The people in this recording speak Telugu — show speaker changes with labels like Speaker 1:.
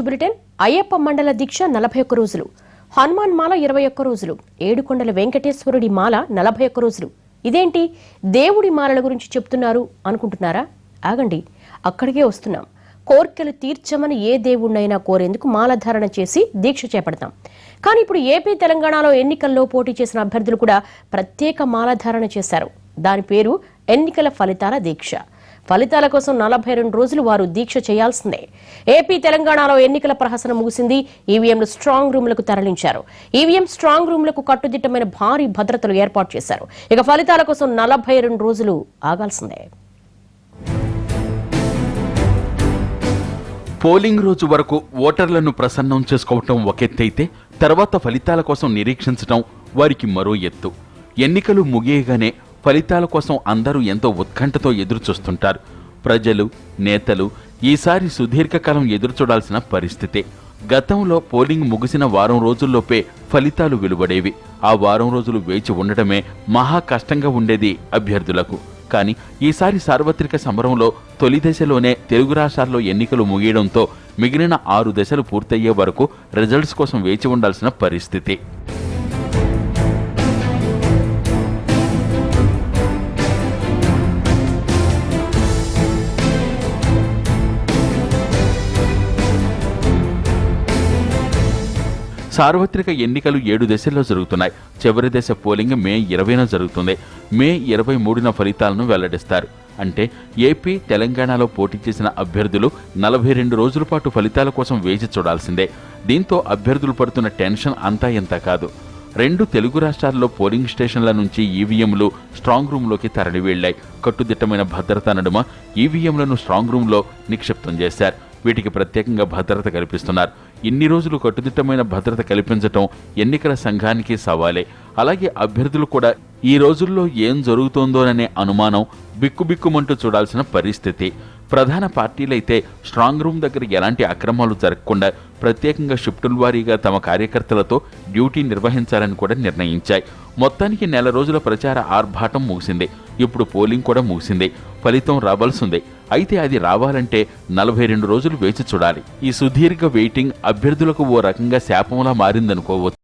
Speaker 1: బులెటిన్ అయ్యప్ప మండల దీక్ష నలభై ఒక్క రోజులు. హనుమాన్ మాల ఇరవై ఒక్క రోజులు. ఏడుకొండల వెంకటేశ్వరుడి మాల నలభై ఒక్క రోజులు. ఇదేంటి? దేవుడి మాలల గురించి చెప్తున్నారు అనుకుంటున్నారా? ఆగండి అక్కడికే వస్తున్నాం. కోర్కెలు తీర్చమని ఏ దేవుణ్ణైనా కోరేందుకు మాలధారణ చేసి దీక్ష చేపడతాం. కానీ ఇప్పుడు ఏపీ తెలంగాణలో ఎన్నికల్లో పోటీ చేసిన అభ్యర్థులు కూడా ప్రత్యేక మాలధారణ చేశారు. దాని పేరు ఎన్నికల ఫలితాల దీక్ష. ఫలితాల కోసం నలభై రెండు రోజులు వారు దీక్ష చేయాల్సిందే. ఏపీ తెలంగాణలో ఎన్నికల ప్రహసన ముగిసింది. ఈవీఎంలు స్ట్రాంగ్ రూమ్లకు తరలించారు. ఈవీఎం స్ట్రాంగ్ రూమ్లకు కట్టుదిట్టమైన భారీ భద్రతలు ఏర్పాటు చేశారు. ఇక ఫలితాల కోసం నలభై రెండు రోజులు ఆగాల్సిందే.
Speaker 2: పోలింగ్ రోజు వరకు ఓటర్లను ప్రసన్నం చేసుకోవటం ఒకెత్తైతే తర్వాత ఫలితాల కోసం నిరీక్షించటం వారికి మరో ఎత్తు. ఎన్నికలు ముగియగానే ఫలితాల కోసం అందరూ ఎంతో ఉత్కంఠతో ఎదురుచూస్తుంటారు. ప్రజలు నేతలు ఈసారి సుదీర్ఘకాలం ఎదురుచూడాల్సిన పరిస్థితే. గతంలో పోలింగ్ ముగిసిన వారం రోజుల్లోపే ఫలితాలు వెలువడేవి. ఆ వారం రోజులు వేచి ఉండటమే మహా కష్టంగా ఉండేది అభ్యర్థులకు. కానీ ఈసారి సార్వత్రిక సమరంలో తొలి దశలోనే తెలుగు రాష్ట్రాల్లో ఎన్నికలు ముగియడంతో మిగిలిన ఆరు దశలు పూర్తయ్యే వరకు రిజల్ట్స్ కోసం వేచి ఉండాల్సిన పరిస్థితి. సార్వత్రిక ఎన్నికలు ఏడు దశల్లో జరుగుతున్నాయి. చివరి దశ పోలింగ్ మే ఇరవైన జరుగుతుంది. మే ఇరవై మూడున ఫలితాలను వెల్లడిస్తారు. అంటే ఏపీ తెలంగాణలో పోటీ చేసిన అభ్యర్థులు నలభై రెండు రోజుల పాటు ఫలితాల కోసం వేచి చూడాల్సిందే. దీంతో అభ్యర్థులు పడుతున్న టెన్షన్ అంతా ఎంత కాదు. రెండు తెలుగు రాష్ట్రాల్లో పోలింగ్ స్టేషన్ల నుంచి ఈవీఎంలు స్ట్రాంగ్ రూమ్లోకి తరలి వెళ్ళాయి కట్టుదిట్టమైన భద్రత నడుమ ఈవీఎంలను స్ట్రాంగ్ రూమ్లో నిక్షిప్తం చేశారు. వీటికి ప్రత్యేకంగా భద్రత కల్పిస్తున్నారు. ఇన్ని రోజులు కట్టుదిట్టమైన భద్రత కల్పించటం ఎన్నికల సంఘానికి సవాలే. అలాగే అభ్యర్థులు కూడా ఈ రోజుల్లో ఏం జరుగుతోందోననే అనుమానం బిక్కుబిక్కుమంటూ చూడాల్సిన పరిస్థితి. ప్రధాన పార్టీలైతే స్ట్రాంగ్ రూమ్ దగ్గర ఎలాంటి అక్రమాలు జరగకుండా ప్రత్యేకంగా షిఫ్టుల వారీగా తమ కార్యకర్తలతో డ్యూటీ నిర్వహించాలని కూడా నిర్ణయించాయి. మొత్తానికి నెల రోజుల ప్రచార ఆర్భాటం ముగిసింది. ఇప్పుడు పోలింగ్ కూడా ముగిసింది. ఫలితం రావాల్సిందే. అయితే అది రావాలంటే నలభై రెండు రోజులు వేచి చూడాలి. ఈ సుదీర్ఘ వెయిటింగ్ అభ్యర్థులకు ఓ రకంగా శాపంలా మారిందనుకోవచ్చు.